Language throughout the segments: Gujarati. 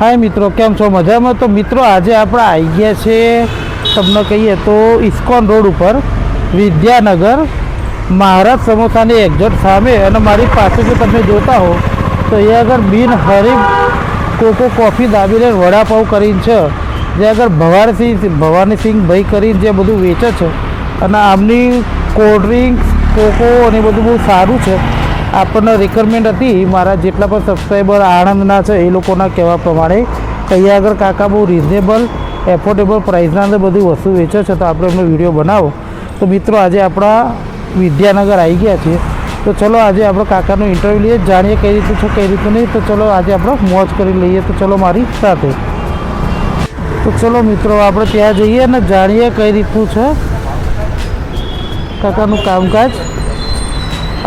હાય મિત્રો, કેમ છો? મજામાં? તો મિત્રો, આજે આપણે આવી ગયા છે, તમને કહીએ તો ઇસ્કોન રોડ ઉપર, વિદ્યાનગર, મહારાજ સમોસાની એક્ઝેટ સામે. અને મારી પાસે જો તમે જોતા હો, તો એ આગળ બિન હરીફ કોકો કોફી દાબીને વડાપાઉં કરીને છે. જે આગળ ભવાનસિંહ, ભવાનીસિંહ ભાઈ કરીને જે બધું વેચે છે. અને આમની કોલ્ડ ડ્રિંક્સ કોકો અને બધું બહુ સારું છે. આપણને રિક્વાયરમેન્ટ હતી. મારા જેટલા પણ સબસ્ક્રાઈબર આણંદના છે, એ લોકોના કહેવા પ્રમાણે અહીંયા આગળ કાકા બહુ રિઝનેબલ એફોર્ડેબલ પ્રાઇસના અંદર બધી વસ્તુ વેચે છે, તો આપણે એમનો વીડિયો બનાવો. તો મિત્રો, આજે આપણા વિદ્યાનગર આવી ગયા છીએ. તો ચલો, આજે આપણે કાકાનું ઇન્ટરવ્યૂ લઈએ. જાણીએ કઈ રીતનું છે, કઈ રીતનું નહીં. તો ચલો, આજે આપણે મોજ કરી લઈએ. તો ચલો, મારી સાથે. તો ચલો, મિત્રો, આપણે ત્યાં જઈએ અને જાણીએ કઈ રીતનું છે કાકાનું કામકાજ.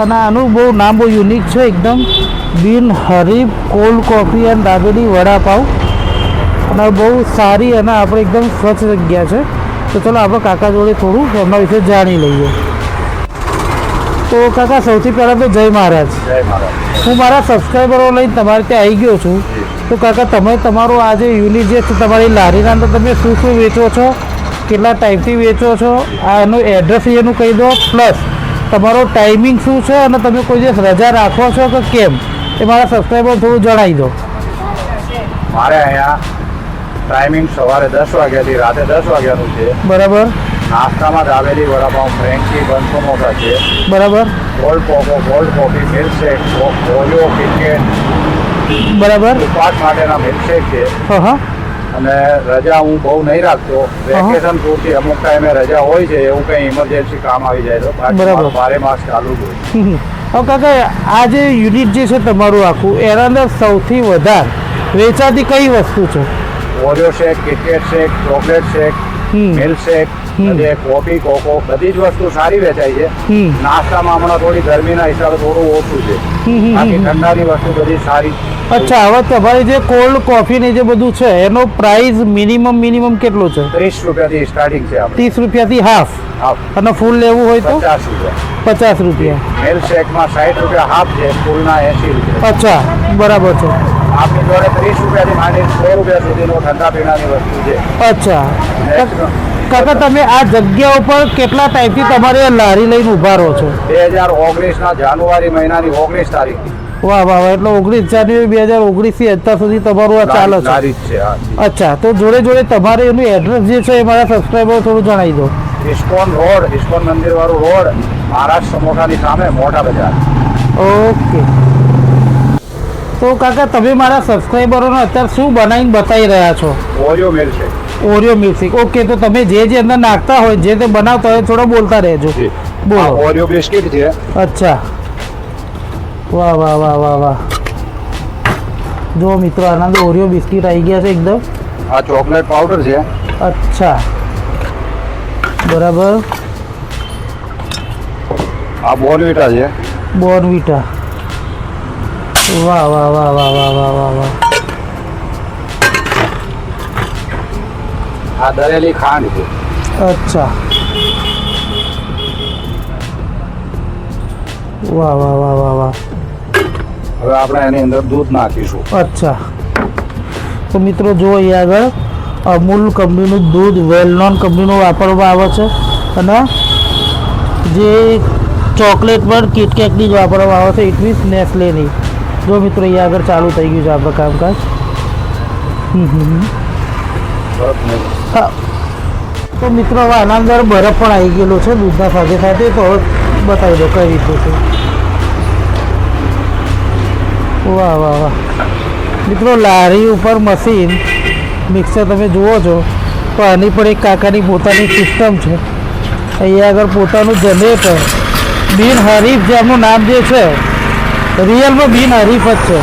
અને આનું બહુ નામ બહુ યુનિક છે એકદમ. બિન હરીફ cold coffee and dabeli vada pav અને બહુ સારી અને આપણે એકદમ સ્વચ્છ જગ્યા છે. તો ચલો આપણે કાકા જોડે થોડું એમના વિશે જાણી લઈએ. તો કાકા સૌથી પહેલાં તો જય મહારાજ. હું મારા સબસ્ક્રાઈબરો લઈને તમારે ત્યાં આવી ગયો છું. તો કાકા તમે તમારું આ જે યુનિટ જે છે તમારી લારીના અંદર તમે શું શું વેચો છો? કેટલા ટાઈપથી વેચો છો? આ એનું એડ્રેસ એનું કહી દો પ્લસ તમારો ટાઈમિંગ શું છે અને તમે કોઈ દિવસ રજા રાખો છો કે કેમ? એ મારા સબસ્ક્રાઈબર થોડું જણાવી દો. મારે અહીંયા ટાઈમિંગ સવારે દસ વાગ્યાથી રાતે દસ વાગ્યાનું છે. બરાબર. નાસ્તામાં દાબેલી વડાપાઉં ફ્રેન્કી બનસો સમોસા છે. બરાબર. Gold cocoa gold coffee milkshake Oreo KitKat. બરાબર. ઉપવાસ માટેના મિલ્કશેક છે. હા હા. અને રજા હું બહુ નહીં રાખતો. વેકેશન પૂરતી અમુક ટાઈમે રજા હોય છે એવું કંઈ ઇમરજન્સી કામ આવી જાય તો બરાબર. બારે માસ ચાલુ જ હોય. કાકા આ જે યુનિટ જે છે તમારું આખું એના અંદર સૌથી વધારે વેચાતી કઈ વસ્તુ છે? Oreo shake KitKat shake chocolate shake milk milkshake અને કોફી કોકો બધી જ વસ્તુ સારી વેચાય છે. નાસ્તામાં હમણાં થોડી ગરમીના હિસાબે થોડું ઓછું છે. બાકી ઠંડાની વસ્તુ બધી સારી. અચ્છા હવે તમારી જે કોલ્ડ કોફી ને જે બધું છે એનો પ્રાઇસ મિનિમમ મિનિમમ કેટલો છે? ત્રીસ રૂપિયાથી સ્ટાર્ટિંગ છે ત્રીસ રૂપિયાથી હાફ હાફ અને ફૂલ લેવું હોય તો? પચાસ રૂપિયા. પચાસ રૂપિયા. મિલ્ક શેકમાં સાઠ રૂપિયા હાફ છે ફૂલના એંસી રૂપિયા. અચ્છા બરાબર છે. આપણી જોડે ત્રીસ રૂપિયાથી માંડી સો રૂપિયા સુધીનો ઠંડા પીણાની વસ્તુ છે. અચ્છા. કાકા તમે આ જગ્યા ઉપર કેટલા ટાઈમથી તમારે લારી લઈને ઊભા રહો છો? બે હજાર ઓગણીસના જાન્યુઆરી મહિનાની ઓગણીસ તારીખ વાહ વાહ વાહ એટલે ઓગણીસ જાન્યુઆરી બે હજાર ઓગણીસથી અત્યાર સુધી તમારું આ ચાલે છે? અચ્છા તો જોડે જોડે તમારે એનું એડ્રેસ જે છે એ મારા સબસ્ક્રાઈબર થોડું જણાવી દો. ઇસ્કોન રોડ ઇસ્કોન મંદિર વાળું રોડ મહારાષ્ટ્ર સમોસાની સામે મોટા બજાર. ઓકે. તો કાકા તમે મારા સબસ્ક્રાઈબરોને અત્યારે શું બનાવીને બતાવી રહ્યા છો? ઓરિયો મિલ્ક છે ઓરિયો મિલ્કશેક ઓકે તો તમે જે જે અંદર નાખતા હોય જે તે બનાવતા હોય થોડા બોલતા રહેજો. બોલો. ઓરિયો બિસ્કિટ છે. અચ્છા. વાહ વાહ વાહ વાહ વાહ. જો મિત્રો આનંદ ઓરિયો બિસ્કિટ આવી ગયા છે એકદમ. આ ચોકલેટ પાવડર છે. અચ્છા. બરાબર. આ બોર્નવિટા છે. બોર્નવિટા વાહ વાહ વાહ વાહ વાહ વાહ વાહ વાહ. આ દરેલી ખાંડ છે. અચ્છા. વાહ વાહ વાહ વાહ વાહ. હવે આપણે એની અંદર દૂધ નાખીશું. અચ્છા. તો મિત્રો જો અહીંયા આગળ અમૂલ કંપનીનું દૂધ વેલ નોન કંપનીનું વાપરવામાં આવે છે. અને જે ચોકલેટ પણ કિટકેટની જ વાપરવામાં આવે છે ઇટ મીન્સ નેસ્લેની જો મિત્રો અહીંયા આગળ ચાલુ થઈ ગયું છે આપણે કામકાજ હમ હમ તો મિત્રો, હવે આના અંદર બરફ પણ આવી ગયેલો છે, દૂધના સાથે સાથે. તો હવે બતાવી દો કઈ રીતે છે. વાહ વાહ વાહ. મિત્રો, લારી ઉપર મશીન, મિક્સર તમે જુઓ છો, તો આની પણ એક કાકાની પોતાની સિસ્ટમ છે. અહીંયા આગળ પોતાનું જનરેટર, બિન હરીફ જેમનું નામ જે છે રિયલમાં બિન હરીફ જ છે.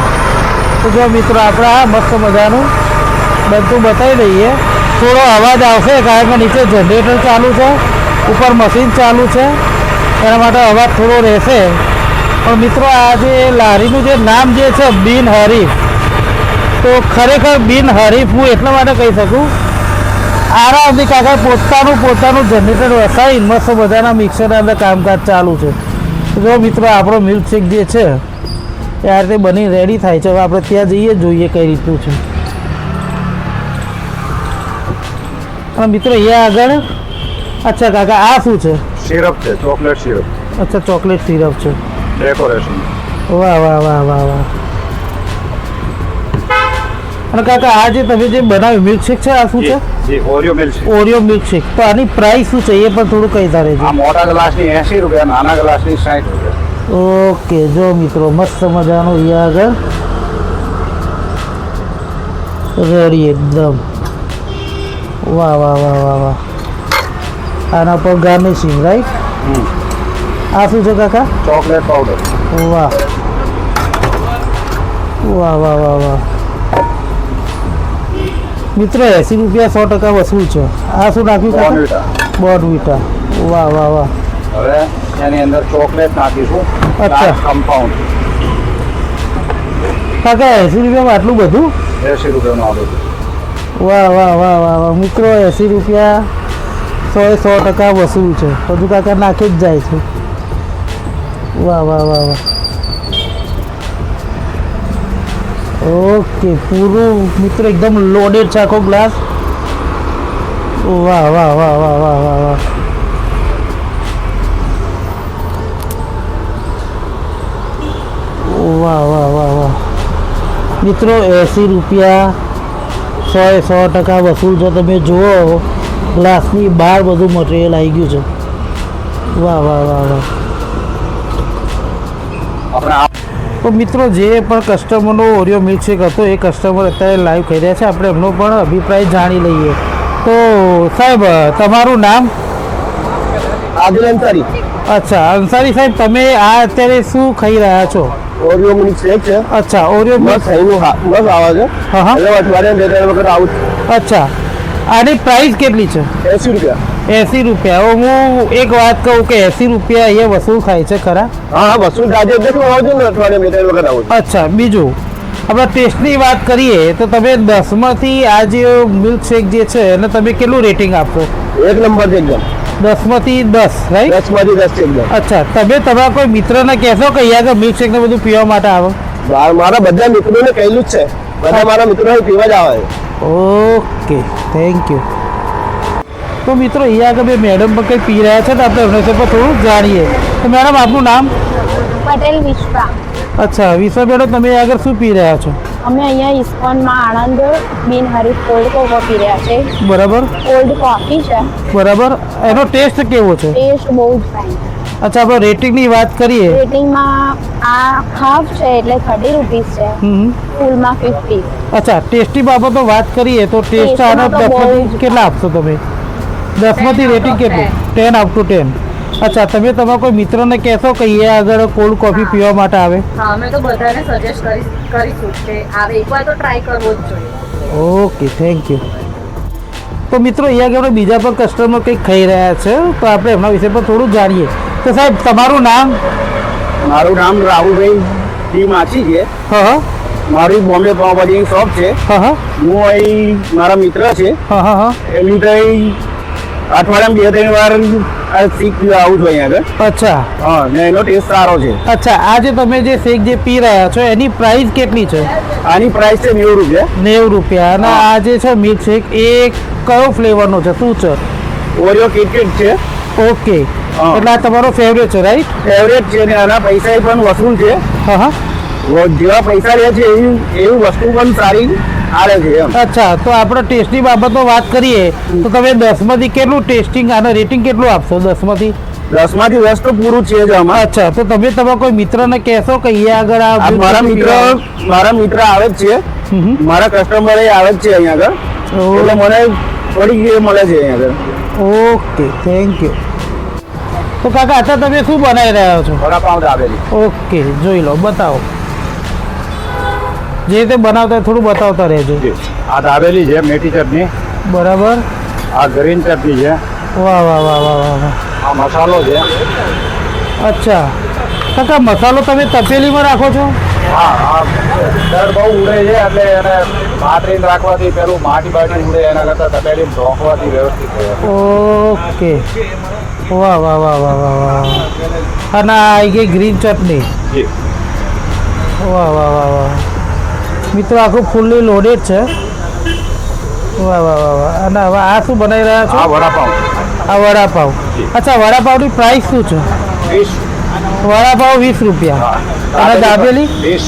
તો જો મિત્રો, આપણે આ મસ્ત મજાનું બધું બતાવી દઈએ. થોડો અવાજ આવશે, કારણ કે નીચે જનરેટર ચાલુ છે, ઉપર મશીન ચાલુ છે, એના માટે અવાજ થોડો રહેશે. પણ મિત્રો, આ જે લારીનું જે નામ જે છે, બિન હરીફ, તો ખરેખર બિન હરીફ હું એટલા માટે કહી શકું આરામથી કાકા પોતાનું પોતાનું જનરેટર વસાવી મસ્ત બધાના મિક્સરના અંદર કામકાજ ચાલુ છે. જો મિત્રો, આપણો મિલ્કશેક જે છે, એ આ રીતે બની રેડી થાય છે, હવે આપણે ત્યાં જઈએ, જોઈએ કઈ રીતનું છે. અને મિત્રો અહીંયા આગળ અચ્છા કાકા આ શું છે? સિરપ છે ચોકલેટ સિરપ. અચ્છા ચોકલેટ સિરપ છે. ડેકોરેશન. વાહ વાહ વાહ વાહ વાહ. અને કાકા આ જે તમે જે બનાવ્યું મિલ્કશેક છે આ શું છે? જે ઓરિયો મિલ્ક છે ઓરિયો મિલ્કશેક તો આની પ્રાઇસ શું છે? એ પણ થોડું કહી તારે આ મોટા ગ્લાસની એસી રૂપિયા નાના ગ્લાસની સાઠ રૂપિયા. ઓકે જો મિત્રો મસ્ત મજાનું અહીંયા આગળ. રેડી એકદમ. વાહ વાહ વાહ વાહ વાહ આના પર ગાર્નિશિંગ રાઈટ હમ. આ શું છે કાકા ચોકલેટ પાવડર વાહ વાહ વાહ વાહ વાહ મિત્રો એસી રૂપિયા સો ટકા વસૂલ છે આ શું નાખ્યું કાકા બોર્નવિટા બોર્નવિટા વાહ વાહ વાહ હવે એની અંદર ચોકલેટ નાખીશું અચ્છા. કમ્પાઉન્ડ કાકા એસી રૂપિયામાં આટલું બધું એસી રૂપિયાનું આ બધું વાહ વાહ વાહ વાહ વાહ મિત્રો એંસી રૂપિયા સો એ સો ટકા વસૂલ છે બધું કાકા નાખી જ જાય છે વાહ વાહ વાહ વાહ ઓકે પૂરું મિત્રો એકદમ લોડેડ છે આખો ગ્લાસ વાહ વાહ વાહ વાહ વાહ વાહ વાહ વાહ વાહ વાહ વાહ મિત્રો એંસી રૂપિયા સો એ સો ટકા વસૂલ છે તમે જુઓ ગ્લાસની બહાર બધું મટીરિયલ આવી ગયું છે. વાહ વાહ વાહ વાહ. તો મિત્રો જે પણ કસ્ટમરનો ઓરિયો મિલ્કશેક હતો એ કસ્ટમર અત્યારે લાઈવ કહી રહ્યા છે. આપણે એમનો પણ અભિપ્રાય જાણી લઈએ. તો સાહેબ તમારું નામ? આદિલ અંસારી. અચ્છા અંસારી સાહેબ તમે આ અત્યારે શું ખાઈ રહ્યા છો? ઓરિયો મિલ્ક શેક છે અચ્છા ઓરિયો બસ મિલ્ક એનું હા બસ આવે છે. હા હા. એટલે અઠવાડિયે બે ત્રણ વખત આવું અચ્છા. આની પ્રાઇસ કેટલી છે? એસી રૂપિયા. એંસી રૂપિયા. હવે હું એક વાત કહું કે એંસી રૂપિયા અહીંયા વસૂલ થાય છે ખરા? હા વસૂલ વસૂલ છે. દેખો આવજો ને અઠવાડિયા બે ત્રણ વખત આવું અચ્છા બીજું. આપણે ટેસ્ટની વાત કરીએ તો તમે દસમાંથી આ જે મિલ્કશેક જે છે એને તમે કેટલું રેટિંગ આપશો? એક નંબર છે એકદમ. દસમાંથી દસ રાઈટ દસમાંથી દસ છે એકદમ. અચ્છા તમે તમારા કોઈ મિત્રને કહેશો કે અહીંયા આગળ મિલ્કશેક ને બધું પીવા માટે આવો? મારા- મારા બધા મિત્રોને કહેલું જ છે. બધા મારા મિત્રો પીવા જ આવે. ઓકે થેન્ક યુ તો મિત્રો અહીંયા આગળ બે મેડમ પણ કંઈ પી રહ્યા છે ને આપણે એમને પર થોડું જાણીએ. તો મેડમ આપનું નામ? પટેલ વિશ્વા. અચ્છા વિશ્વા મેડમ તમે આગળ શું પી રહ્યા છો? અમે અહીંયા ઇસ્કોનમાં આણંદ બિન હરીફ કોલ્ડ કોકો પી રહ્યા છે. બરાબર. કોલ્ડ કોફી છે. બરાબર. એનો ટેસ્ટ કેવો છે? ટેસ્ટ બહુ જ ફાઇન અચ્છા આપણે રેટિંગની વાત કરીએ. રેટિંગમાં આ હાફ છે એટલે થર્ટી રૂપીઝ છે. હમ. ફૂલમાં ફિફ્ટી અચ્છા ટેસ્ટી બાબતો વાત કરીએ તો ટેસ્ટ આનો દસમતી દસમાંથી કેટલા આપશો તમે? દસમાંથી રેટિંગ કેટલું? ટેન આઉટ ટુ ટેન અચ્છા તમે તમારા કોઈ મિત્રને કહેશો કે એ આગળ કોલ્ડ કોફી પીવા માટે આવે? હા અમે તો બધાને સજેસ્ટ કરી કરીશું કે આવે. એકવાર તો ટ્રાય કરવો જ જોઈએ. ઓકે થેન્ક યુ તો મિત્રો અહીંયા આગળ આપણે બીજા પણ કસ્ટમર કંઈક ખાઈ રહ્યા છે તો આપણે એમના વિશે પણ થોડું જાણીએ. તો સાહેબ તમારું નામ? મારું નામ રાહુલભાઈ ડી માછી છે. હા હા. મારી બોમ્બે પાવભાજીની શોપ છે. હા હા. હું અહીં મારા મિત્ર છે. હા હા હા. એમની અહીં અઠવાડિયામાં બે ત્રણ વાર આ શીખ આવું છું અહીંયા આગળ. અચ્છા. હા ને એનો ટેસ્ટ સારો છે. અચ્છા આ જે તમે જે શેક જે પી રહ્યા છો એની પ્રાઇસ કેટલી છે? આની પ્રાઇસ છે નેવું રૂપિયા. નેવું રૂપિયા. અને આ જે છે મિલ્ક શેક એ કયો ફ્લેવરનો છે? શું છે? ઓરિયો કિટકેટ છે. ઓકે એટલે આ તમારો ફેવરેટ છે રાઈટ ફેવરેટ છે ને આના પૈસા પણ વસૂલ છે. હા હા. જેવા પૈસા લે છે એવી એવી વસ્તુ પણ સારી આવે છે એમ. અચ્છા તો આપણે ટેસ્ટની બાબતમાં વાત કરીએ તો તમે દસમાંથી કેટલું ટેસ્ટિંગ અને રેટિંગ કેટલું આપશો દસમાંથી? દસમાંથી દસ તો પૂરું છે જ આમાં. અચ્છા તો તમે તમારા કોઈ મિત્રને કહેશો કે અહીંયા આગળ આ મારા મિત્ર મારા મિત્ર આવે જ છે. મારા કસ્ટમર એ આવે જ છે અહીંયા આગળ. એટલે મને થોડીક મળે છે અહીંયા આગળ. ઓકે થેન્ક યુ તો કાકા અત્યારે તમે શું બનાવી રહ્યા છો? વડાપાઉં દાબેલી. ઓકે જોઈ લો બતાવો. જે રીતે બનાવતા થોડું બતાવતા રહેજો આ દાબેલી છે મેથી ચટણી બરાબર આ ગ્રીન ચટણી છે વાહ વાહ વાહ વાહ વાહ આ મસાલો છે અચ્છા કાકા મસાલો તમે તપેલીમાં રાખો છો હા હા દર બહુ ઉડે છે એટલે એને પાતરીને રાખવાથી પેલું માટી બાટી ઉડે એના કરતાં તપેલીમાં ઢોકવાથી વ્યવસ્થિત ઓકે વાહ વાહ વાહ વાહ વાહ વાહ અને આ આવી ગઈ ગ્રીન ચટણી જી વાહ વાહ વાહ વાહ મિત્રો આખું ફૂલ્લી લોડેડ છે. વાહ વાહ વાહ વાહ. અને હવે આ શું બનાવી રહ્યા છો? આ વડાપાઉં આ વડાપાવ. અચ્છા વડાપાવની પ્રાઇસ શું છે? વીસ. વડાપાવ વીસ રૂપિયા. અને દાબેલી વીસ.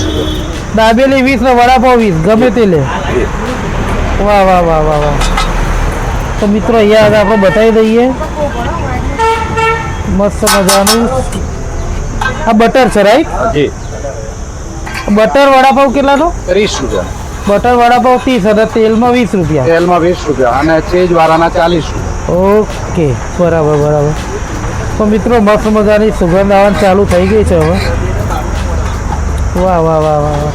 દાબેલી વીસ ને વડાપાવ વીસ. ગમે તે લે. વાહ વાહ વાહ વાહ વાહ. તો મિત્રો અહીંયા આગળ આપણે બતાવી દઈએ. મસ્ત મજાનું. આ બટર છે રાઈટ જી. બટર વડાપાવ કેટલાનો? ત્રીસ રૂપિયા. બટર વડાપાવ ત્રીસ અને તેલમાં વીસ રૂપિયા. તેલમાં વીસ રૂપિયા અને ચેજ વાળાના ચાલીસ ઓકે બરાબર બરાબર. તો મિત્રો મસ્ત મજાની સુગંધ આવવાની ચાલુ થઈ ગઈ છે હવે. વાહ વાહ વાહ વાહ વાહ.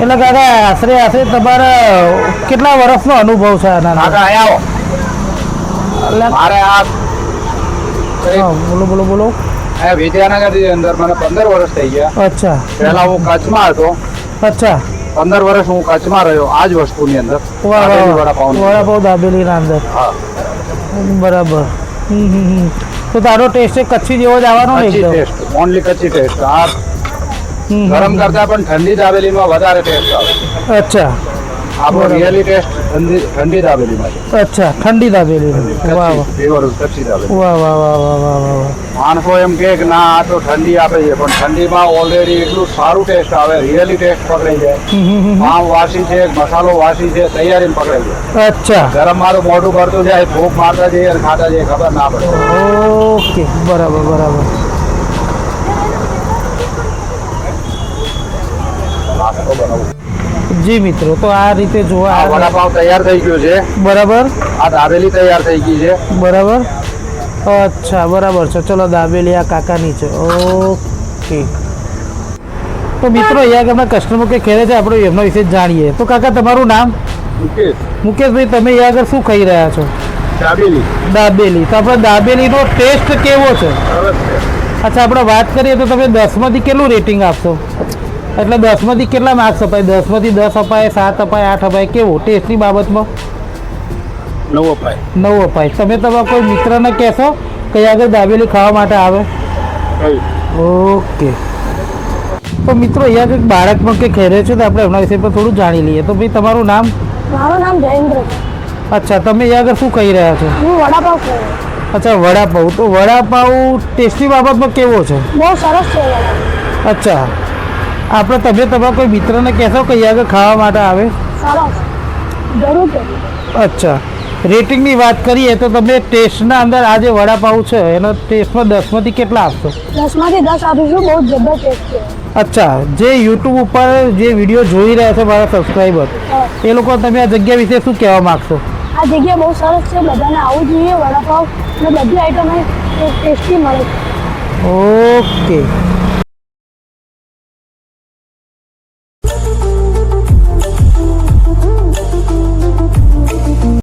એટલે કાકા આશરે આશરે તમારા કેટલા વર્ષનો અનુભવ છે આના આવો એટલે મારે આ બોલો બોલો બોલો. અહીંયા વિદ્યાનગરની અંદર મને પંદર વર્ષ થઈ ગયા. અચ્છા. પહેલા હું કચ્છમાં હતો. અચ્છા. પંદર વર્ષ હું કચ્છમાં રહ્યો આ જ વસ્તુની અંદર. વડાપાઉં દાબેલીના અંદર. હા. બરાબર. તો તારો ટેસ્ટ કચ્છી જેવો જ આવવાનો ને ટેસ્ટ ઓનલી કચ્છી ટેસ્ટ. આ ગરમ. કરતા પણ ઠંડી દાબેલીમાં વધારે ટેસ્ટ આવે. અચ્છા. આપણો રિયલી ટેસ્ટ ઠંડી ઠંડી અચ્છા દાબેલી વાહ વાહ. કચ્છી કચ્છી દાબેલી વાહ વાહ વાહ વાહ વાહ વાહ વાહ. માણસો એમ કે ના આ તો ઠંડી આપે છે પણ ઠંડીમાં ઓલરેડી એટલું સારું ટેસ્ટ આવે રિયલી ટેસ્ટ પકડાઈ જાય. પાવ વાસી છે મસાલો વાસી છે તૈયારી પકડાઈ જાય. અચ્છા. ગરમ મારું મોઢું ભરતું જાય ભૂખ મારતા જઈએ ખાતા જઈએ ખબર ના પડે. ઓકે બરાબર બરાબર નાસ્તો બનાવું જી મિત્રો તો આ રીતે જોવા આ વડાપાવ તૈયાર થઈ ગયો છે. બરાબર. આ દાબેલી તૈયાર થઈ ગઈ છે. બરાબર. અચ્છા બરાબર છે. ચલો દાબેલી આ કાકાની છે. ઓકે. તો મિત્રો અહીંયા આગળના કસ્ટમર કે ખેરે છે આપણે એમના વિશે જાણીએ. તો કાકા તમારું નામ? મુકેશ. મુકેશભાઈ તમે અહીંયા આગળ શું ખાઈ રહ્યા છો? દાબેલી. દાબેલી. તો આપણે દાબેલીનો ટેસ્ટ કેવો છે? છે. અચ્છા આપણે વાત કરીએ તો તમે દસમાંથી કેટલું રેટિંગ આપશો? એટલે દસમાંથી કેટલા માર્ક્સ અપાય? દસમાંથી દસ અપાય સાત અપાય આઠ અપાય? કેવું? ટેસ્ટની બાબતમાં? નવ અપાય. નવ અપાય. તમે તમારા કોઈ મિત્રને કહેશો કે આગળ દાબેલી ખાવા માટે આવે? ઓકે. તો મિત્રો અહીંયા કંઈક બાળક પણ કે ખેરે છે તો આપણે એમના વિશે પણ થોડું જાણી લઈએ. તો ભાઈ તમારું નામ? મારું નામ જયેન્દ્ર. અચ્છા તમે અહીંયા આગળ શું કહી રહ્યા છો? હું વડાપાવ અચ્છા વડાપાઉં. તો વડાપાઉં ટેસ્ટની બાબતમાં કેવો છે? બહુ સરસ છે. અચ્છા. આપણે તમે તમારા કોઈ મિત્રને કહેશો કે આગળ ખાવા માટે આવે? અચ્છા. રેટિંગની વાત કરીએ તો તમે ટેસ્ટના અંદર આ જે વડાપાઉં છે એનો ટેસ્ટમાં દસમાંથી કેટલા આપશો? દસમાંથી દસ આપીશું બહુ જબરદસ્ત છે. અચ્છા. જે યુટ્યુબ ઉપર જે વીડિયો જોઈ રહ્યા છે મારા સબસ્ક્રાઈબર એ લોકો તમે આ જગ્યા વિશે શું કહેવા માગશો? આ જગ્યા બહુ સરસ છે બધાને આવવું જોઈએ વડાપાઉં અને બધી આઈટમ ટેસ્ટી મળે ઓકે.